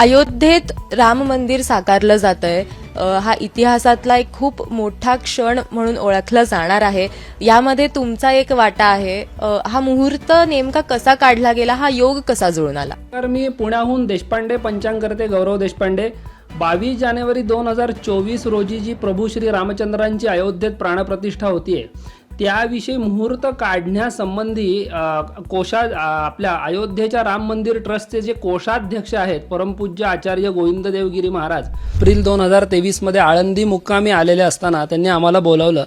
अयोध्येत राम मंदिर साकारलं जात आहे हा इतिहासातला एक खूप मोठा क्षण म्हणून ओळखला जाणार आहे. यामध्ये तुमचा एक वाटा आहे. हा मुहूर्त नेमका कसा काढला गेला? हा योग कसा जुळून आला? तर मी पुण्याहून देशपांडे पंचांगकर्ते गौरव देशपांडे. बावीस जानेवारी दोन हजार चोवीस रोजी जी प्रभू श्री रामचंद्रांची अयोध्येत प्राणप्रतिष्ठा होतीये त्याविषयी मुहूर्त काढण्यासंबंधी कोषा कोशा आपल्या अयोध्येच्या राम मंदिर ट्रस्टचे जे कोषाध्यक्ष आहेत परमपूज्य आचार्य गोविंद देवगिरी महाराज एप्रिल दोन हजार तेवीसमध्ये आळंदी मुक्कामी आलेले असताना त्यांनी आम्हाला बोलावलं.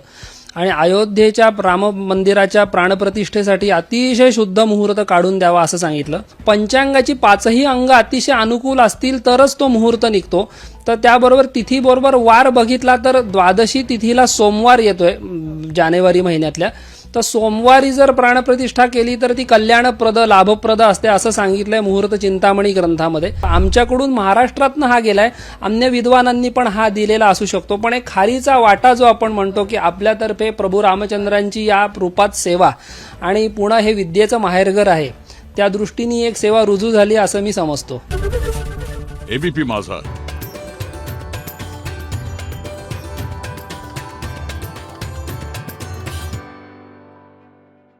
आणि अयोध्येच्या राम मंदिराच्या प्राणप्रतिष्ठेसाठी अतिशय शुद्ध मुहूर्त काढून द्यावा असं सांगितलं. पंचांगाची पाचही अंग अतिशय अनुकूल असतील तरच तो मुहूर्त निघतो. तर त्याबरोबर तिथीबरोबर वार बघितला तर द्वादशी तिथीला सोमवार येतोय. जानेवारी महिन्यातल्या. तर सोमवारी जर प्राणप्रतिष्ठा केली तर ती कल्याणप्रद लाभप्रद असते असं सांगितलंय मुहूर्त चिंतामणी ग्रंथामध्ये. आमच्याकडून महाराष्ट्रातनं हा गेलाय. अन्य विद्वानांनी पण हा दिलेला असू शकतो. पण एक खारीचा वाटा जो आपण म्हणतो की आपल्यातर्फे प्रभू रामचंद्रांची या रूपात सेवा आणि पुणे हे विद्येचं माहेरघर आहे त्या दृष्टीने एक सेवा रुजू झाली असं मी समजतो. एबीपी माझा.